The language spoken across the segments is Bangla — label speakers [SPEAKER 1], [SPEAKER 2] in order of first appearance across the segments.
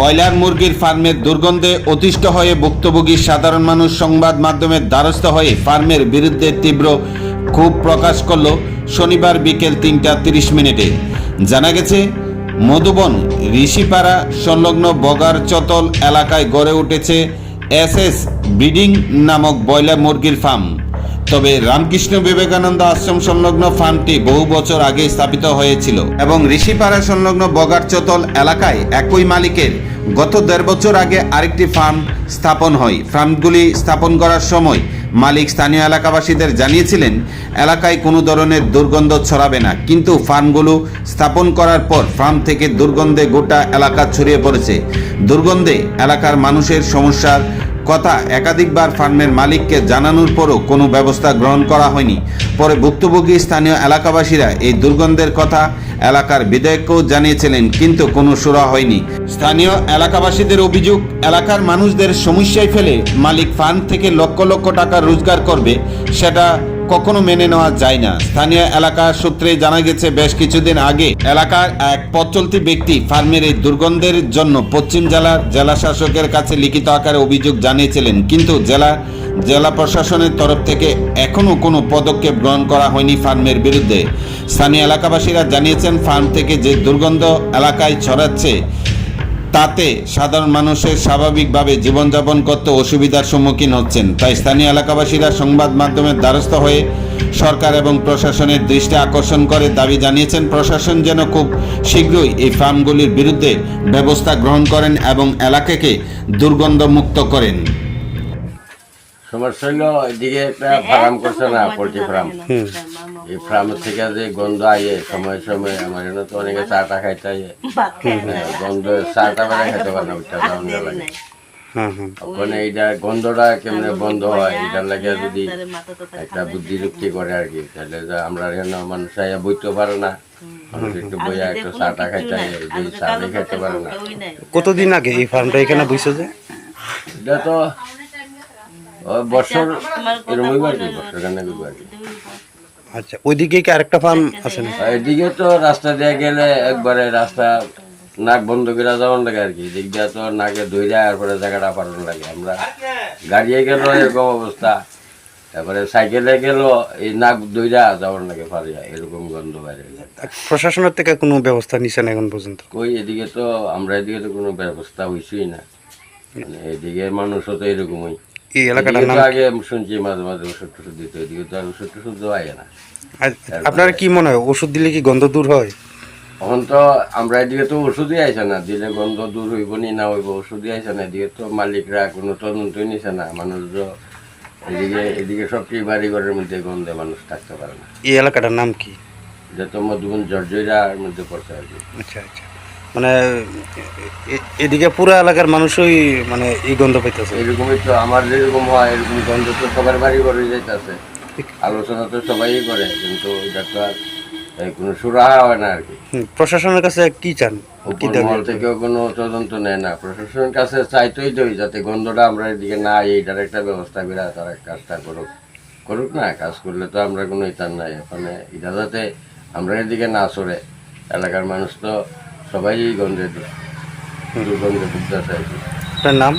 [SPEAKER 1] ব্রয়লার মুরগির ফার্মের দুর্গন্ধে অতিষ্ঠ হয়ে ভুক্তভোগী সাধারণ মানুষ সংবাদ মাধ্যমের দ্বারস্থ হয়ে ফার্মের বিরুদ্ধে তীব্র ক্ষোভ প্রকাশ করল শনিবার বিকেল তিনটা তিরিশ মিনিটে। জানা গেছে, মধুবন, ঋষিপাড়া সংলগ্ন বগার চতল এলাকায় গড়ে উঠেছে এস এস ব্রিডিং নামক ব্রয়লার মুরগির ফার্ম। তবে রামকৃষ্ণ বিবেকানন্দ আশ্রম সংলগ্ন ফার্মটি বহু বছর আগে স্থাপিত হয়েছিল এবং ঋষিপাড়া সংলগ্ন বগারচতল এলাকায় একই মালিকের গত দেড় বছর আগে আরেকটি ফার্ম স্থাপন হয়। ফার্মগুলি স্থাপন করার সময় মালিক স্থানীয় এলাকাবাসীদের জানিয়েছিলেন, এলাকায় কোনো ধরনের দুর্গন্ধ ছড়াবে না। কিন্তু ফার্মগুলো স্থাপন করার পর ফার্ম থেকে দুর্গন্ধে গোটা এলাকা ছড়িয়ে পড়েছে। দুর্গন্ধে এলাকার মানুষের সমস্যার কথা, একাধিকবার ফার্মের মালিককে জানানোর পরও কোনো ব্যবস্থা গ্রহণ করা হয়নি। পরে ভুক্তভোগী স্থানীয় এলাকাবাসীরা এই দুর্গন্ধের কথা এলাকার বিধায়ককেও জানিয়েছিলেন, কিন্তু কোনো সুরা হয়নি। স্থানীয় এলাকাবাসীদের অভিযোগ, এলাকার মানুষদের সমস্যায় ফেলে মালিক ফার্ম থেকে লক্ষ লক্ষ টাকা রোজগার করবে, সেটা কখনো মেনে নেওয়া যায় না। স্থানীয় এলাকা সূত্রে জানা গেছে, বেশ কিছুদিন আগে এলাকার এক পথচলতি ব্যক্তি ফার্মের এই দুর্গন্ধের জন্য পশ্চিম জেলার জেলা শাসকের কাছে লিখিত আকারে অভিযোগ জানিয়েছিলেন। কিন্তু জেলা জেলা প্রশাসনের তরফ থেকে এখনও কোনো পদক্ষেপ গ্রহণ করা হয়নি ফার্মের বিরুদ্ধে। স্থানীয় এলাকাবাসীরা জানিয়েছেন, ফার্ম থেকে যে দুর্গন্ধ এলাকায় ছড়াচ্ছে তাতে সাধারণ মানুষের স্বাভাবিকভাবে জীবনযাপন করতে অসুবিধার সম্মুখীন হচ্ছেন। তাই স্থানীয় এলাকাবাসীরা সংবাদ মাধ্যমের দ্বারস্থ হয়ে সরকার এবং প্রশাসনের দৃষ্টি আকর্ষণ করে দাবি জানিয়েছেন, প্রশাসন যেন খুব শীঘ্রই এই ফার্মগুলির বিরুদ্ধে ব্যবস্থা গ্রহণ করেন এবং এলাকাকে দুর্গন্ধমুক্ত করেন।
[SPEAKER 2] সমস্যা হলো এদিকে একটা ফার্ম করছে না পোলট্রি ফার্ম। এই ফার্ম থেকে যে গন্ধ আইয়ে সময় সময় আমার এখানে তো অনেকে চা টা খাইতে আইয়ে। হ্যাঁ, গন্ধ চা টা বেড়ে খাইতে পারে না ওইটা দাম লাগে।
[SPEAKER 3] হ্যাঁ হ্যাঁ
[SPEAKER 2] ওখানে এইটা গন্ধটা কেমনে বন্ধ হয় এটার লাগে যদি একটা বুদ্ধি যুক্তি করে আর কি তাহলে যে আমরা এখানে মানুষ আইয়া বইতে পারে না। মানুষ একটু বইয়া একটু চা টা খাইতে আইয়ে যে চা খাইতে পারে না।
[SPEAKER 3] কতদিন আগে এই ফার্মটা এখানে বসে যে?
[SPEAKER 2] এটা তো বছর এরকমই আর কি বছর কানে আর
[SPEAKER 3] আচ্ছা ওইদিকে কি আরেকটা ফার্ম আছে না
[SPEAKER 2] এদিকে তো রাস্তা দিয়ে গেলে একবারে রাস্তা নাক বন্ধ করে যাওয়ার লাগে আর কি। দিক দিয়ে তো নাকে ধইরা আর পরে জায়গাটা পাঠানো লাগে। আমরা গাড়িয়ে গেল এরকম অবস্থা। তারপরে সাইকেলে গেল এই নাক ধইরা যাওয়ার লাগে পারিয়া এরকম গন্ধ বাইরে।
[SPEAKER 3] প্রশাসনের থেকে কোনো ব্যবস্থা নিছেন এখন পর্যন্ত?
[SPEAKER 2] কই এদিকে তো আমরা এদিকে তো কোনো ব্যবস্থা হইছই না। মানে এদিকে মানুষও তো এরকমই।
[SPEAKER 3] এই এলাকাটার নাম
[SPEAKER 2] আগে শুনছি মাঝে মাঝে ওষুধ টষুধ দিত এদিকে তো আর ওষুধ টষুধ দেওয়া না।
[SPEAKER 3] আপনার কি মনে হয় ওষুধ দিলে কি গন্ধ দূর হয়?
[SPEAKER 2] এখন তো আমরা এদিকে তো ওষুধই আইছে না দিলে গন্ধ দূর হইব নি না হইব ওষুধই আইছে না এদিকে তো মালিকরা কোনো তদন্তই নিছে না মানুষ তো এদিকে এদিকে সবটি বাড়ি ঘরের মধ্যে গন্ধে মানুষ থাকতে পারে না।
[SPEAKER 3] এই এলাকাটার নাম কি?
[SPEAKER 2] যে তো মধুবন জর্জরার মধ্যে পড়ছে আর কি।
[SPEAKER 3] আচ্ছা আচ্ছা। মানে এদিকে পুরো এলাকার মানুষই মানে এই গন্ধ পাইতেছে।
[SPEAKER 2] এরকমই তো আমার যেরকম হয় এরকম গন্ধ তো সবার বাড়ি ঘরে যাইতেছে। আলোচনা তো সবাই করে কিন্তু এটা তো আর কোনো সুরাহা হয় না আর কি।
[SPEAKER 3] প্রশাসনের কাছে কি চান? কি
[SPEAKER 2] উপর
[SPEAKER 3] দাবি
[SPEAKER 2] মহল থেকেও কোনো তদন্ত নেয় না। প্রশাসনের কাছে চাইতেই তো যাতে গন্ধটা আমরা এদিকে না এইটার একটা ব্যবস্থা করে তারা কাজটা করুক। করুক না কাজ করলে তো আমরা কোনো ইতার নাই। ওখানে এটা যাতে আমরা এদিকে না সরে এলাকার মানুষ তো সবাই এই গঞ্জে আর কি।
[SPEAKER 3] আপনার নাম?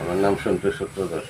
[SPEAKER 2] আমার নাম সন্তোষ সত্য দাস